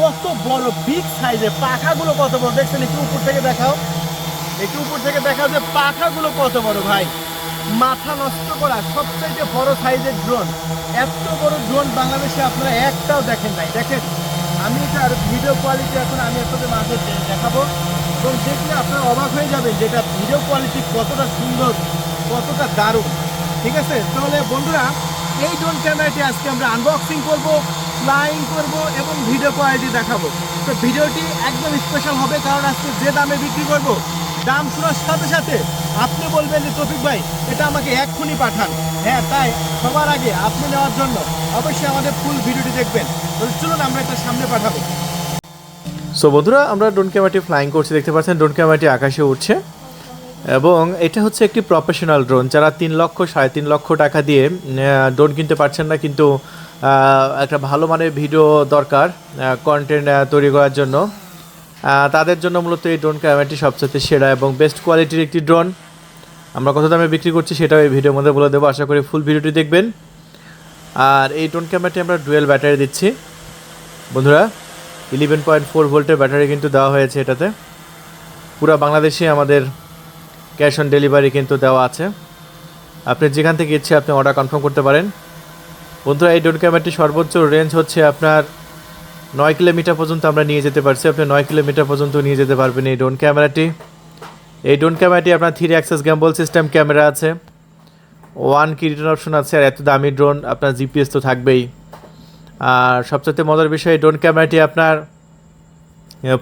কত বড় বিগ সাইজের পাখাগুলো কত বড়? দেখছেন, একটু উপর থেকে দেখাও। একটু উপর থেকে দেখাও যে পাখাগুলো কত বড় ভাই। মাথা নষ্ট করা সবচাইতে বড় সাইজের ড্রোন এত বড় ড্রোন বাংলাদেশে আপনারা একটাও দেখেন নাই। দেখেন, আমি এটার ভিডিও কোয়ালিটি এখন আমি আপনাদের মাঝে দেখাবো। এবং দেখলে আপনারা অবাক হয়ে যাবেন যেটা ভিডিও কোয়ালিটি কতটা সুন্দর, কতটা দারুণ। ঠিক আছে? তাহলে বন্ধুরা, এই ড্রোন ক্যামেরাটি আজকে আমরা আনবক্সিং করব। ফ্লাইং করব এবং ভিডিও কোয়ালিটি দেখাবো। তো ভিডিওটি একদম স্পেশাল হবে, কারণ আজকে যে দামে বিক্রি করব, দাম শোনার সাথে সাথে আপনি বলবেন যে, তফিক ভাই, এটা আমাকে এক্ষুনি পাঠান। হ্যাঁ তাই সবার আগে আপনি নেওয়ার জন্য অবশ্যই আমাদের ফুল ভিডিওটি দেখবেন। চলুন, আমরা এটা সামনে পাঠাবো। সো বন্ধুরা, আমরা ড্রোন ফ্লাইং করছি, দেখতে পাচ্ছেন ড্রোন ক্যামেরাটি আকাশে উঠছে। এবং এটা হচ্ছে একটি প্রফেশনাল ড্রোন যারা তিন লক্ষ, সাড়ে তিন লক্ষ টাকা দিয়ে ড্রোন কিনতে পারছেন না, কিন্তু একটা ভালো মানের ভিডিও দরকার কন্টেন্ট তৈরি করার জন্য। তাদের জন্য মূলত এই ড্রোন ক্যামেরাটি সবচেয়ে সেরা এবং বেস্ট কোয়ালিটির একটি ড্রোন আমরা কত দামে বিক্রি করছি সেটাও এই ভিডিওর মধ্যে বলে দেবো। আশা করি ফুল ভিডিওটি দেখবেন। আর এই ড্রোন ক্যামেরাটি আমরা ডুয়েল ব্যাটারি দিচ্ছি। বন্ধুরা ইলেভেন পয়েন্ট ফোর ভোল্টের ব্যাটারি কিন্তু দেওয়া হয়েছে এটাতে। পুরো বাংলাদেশে আমাদের ক্যাশ অন ডেলিভারি কিন্তু দেওয়া আছে। আপনি যেখান থেকে ইচ্ছে আপনি অর্ডার কনফার্ম করতে পারেন। বন্ধুরা এই ড্রোন ক্যামেরাটি সর্বোচ্চ রেঞ্জ হচ্ছে আপনার নয় কিলোমিটার পর্যন্ত আমরা নিয়ে যেতে পারছি। আপনি নয় কিলোমিটার পর্যন্ত নিয়ে যেতে পারবেন এই ড্রোন ক্যামেরাটি। এই ড্রোন ক্যামেরাটি আপনার three axis gimbal system camera আছে। ওয়ান কি রিটার্ন অপশন আছে আর এত দামি ড্রোন আপনার জিপিএস তো থাকবেই। আর সবচেয়ে মজার বিষয় এই ড্রোন ক্যামেরাটি আপনার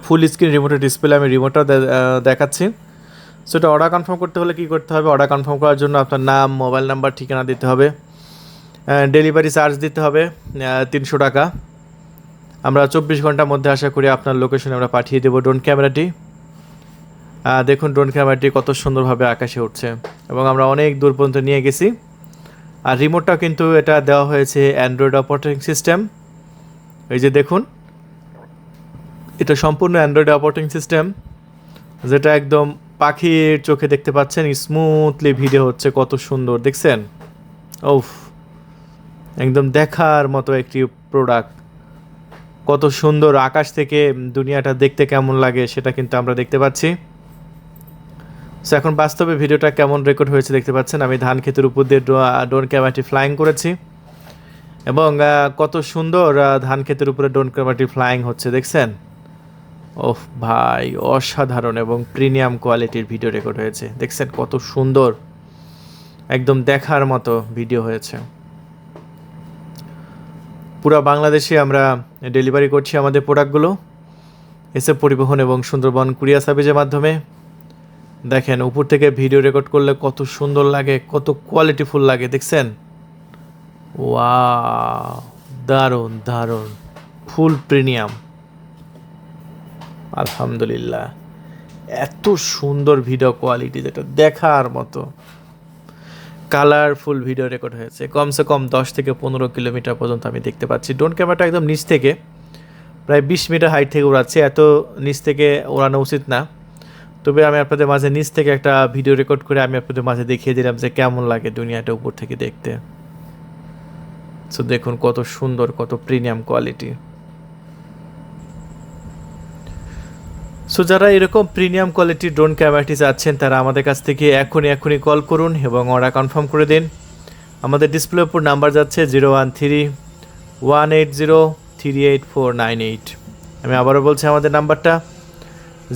ফুল স্ক্রিন রিমোটের ডিসপ্লে আমি আহ, দেখাচ্ছি। সো এটা অর্ডার কনফার্ম করতে হলে কী করতে হবে? অর্ডার কনফার্ম করার জন্য আপনার নাম মোবাইল নাম্বার ঠিকানা দিতে হবে। ডেলিভারি চার্জ দিতে হবে তিনশো টাকা। আমরা চব্বিশ ঘণ্টার মধ্যে আশা করি আপনার লোকেশনে আমরা পাঠিয়ে দেবো ড্রোন ক্যামেরাটি দেখুন ড্রোন ক্যামেরাটি কত সুন্দরভাবে আকাশে উঠছে। এবং আমরা অনেক দূর পর্যন্ত নিয়ে গেছি। আর রিমোটটাও কিন্তু এটা দেওয়া হয়েছে অ্যান্ড্রয়েড অপারেটিং সিস্টেম এই যে দেখুন, এটা সম্পূর্ণ অ্যান্ড্রয়েড অপারেটিং সিস্টেম যেটা একদম পাখির চোখে দেখতে পাচ্ছেন স্মুথলি ভিডিও হচ্ছে, কত সুন্দর, দেখছেন? ওফ একদম দেখার মতো একটি প্রোডাক্ট কত সুন্দর আকাশ থেকে দুনিয়াটা দেখতে কেমন লাগে সেটা কিন্তু আমরা দেখতে পাচ্ছি। সো এখন বাস্তবে ভিডিওটা কেমন রেকর্ড হয়েছে দেখতে পাচ্ছেন? আমি ধান ক্ষেতের উপর দিয়ে ড্রোন ক্যামেরাটি ফ্লাইং করেছি। এবং কত সুন্দর ধান ক্ষেতের উপরে ড্রোন ক্যামেরাটি ফ্লাইং হচ্ছে, দেখছেন? ওহ ভাই, অসাধারণ এবং প্রিমিয়াম কোয়ালিটির ভিডিও রেকর্ড হয়েছে, দেখছেন? কত সুন্দর, একদম দেখার মতো ভিডিও হয়েছে। পুরো বাংলাদেশে আমরা ডেলিভারি করছি আমাদের প্রোডাক্টগুলো। এসে পরিবহন এবং সুন্দরবন কুরিয়া সার্ভিসের মাধ্যমে। দেখেন, উপর থেকে ভিডিও রেকর্ড করলে কত সুন্দর লাগে, কত কোয়ালিটিফুল লাগে, দেখছেন? ওয়া দারুণ দারুণ, ফুল প্রিমিয়াম। আলহামদুলিল্লাহ, এত সুন্দর ভিডিও কোয়ালিটি যেটা দেখার মতো। কালারফুল ভিডিও রেকর্ড হয়েছে। কমসে কম দশ থেকে পনেরো কিলোমিটার পর্যন্ত আমি দেখতে পাচ্ছি। ড্রোন ক্যামেরাটা একদম নিচ থেকে, প্রায় বিশ মিটার হাইট থেকে উড়াচ্ছে। এত নিচ থেকে ওড়ানো উচিত না। তবে আমি আপনাদের মাঝে নিচ থেকে একটা ভিডিও রেকর্ড করে আমি আপনাদের মাঝে দেখিয়ে দিলাম যে কেমন লাগে দুনিয়াটা উপর থেকে দেখতে। সো দেখুন কত সুন্দর, কত প্রিমিয়াম কোয়ালিটি সো যারা এরকম প্রিমিয়াম কোয়ালিটির ড্রোন ক্যামেরাটি চাচ্ছেন তারা আমাদের কাছ থেকে এখনই এখনই কল করুন এবং অর্ডার কনফার্ম করে দিন। আমাদের ডিসপ্লে উপর নাম্বার যাচ্ছে zero one three one eight zero three eight four nine eight আমি আবারও বলছি আমাদের নাম্বারটা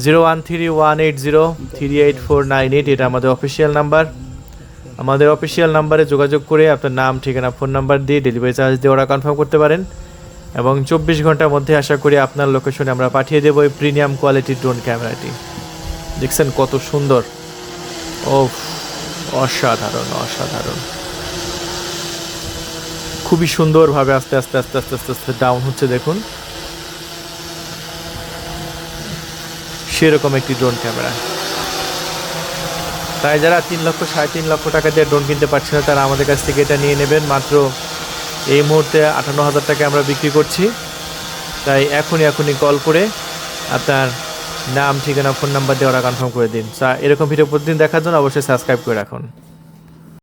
zero one three one eight zero three eight four nine eight এটা আমাদের অফিসিয়াল নাম্বার আমাদের অফিসিয়াল নাম্বারে যোগাযোগ করে আপনার নাম, ঠিকানা ফোন নাম্বার দিয়ে ডেলিভারি চার্জ দিয়ে অর্ডার কনফার্ম করতে পারেন। এবং চব্বিশ ঘণ্টার মধ্যে আশা করি আপনার লোকেশনে আমরা পাঠিয়ে দেবো এই প্রিমিয়াম কোয়ালিটির ড্রোন ক্যামেরাটি দেখছেন কত সুন্দর? ও অসাধারণ অসাধারণ। খুবই সুন্দরভাবে আস্তে আস্তে আস্তে আস্তে আস্তে আস্তে ডাউন হচ্ছে, দেখুন। সেরকম একটি ড্রোন ক্যামেরা তাই যারা তিন লক্ষ, সাড়ে তিন লক্ষ টাকা দিয়ে ড্রোন কিনতে পারছে না, তারা আমাদের কাছ থেকে এটা নিয়ে নেবেন। মাত্র এই মুহূর্তে আটান্ন হাজার টাকা আমরা বিক্রি করছি। তাই এখনই এখনই কল করে আপনার নাম, ঠিকানা, ফোন নাম্বার দিয়ে ওরা কনফার্ম করে দিন। এরকম ভিডিও প্রতিদিন দেখার জন্য অবশ্যই সাবস্ক্রাইব করে রাখুন।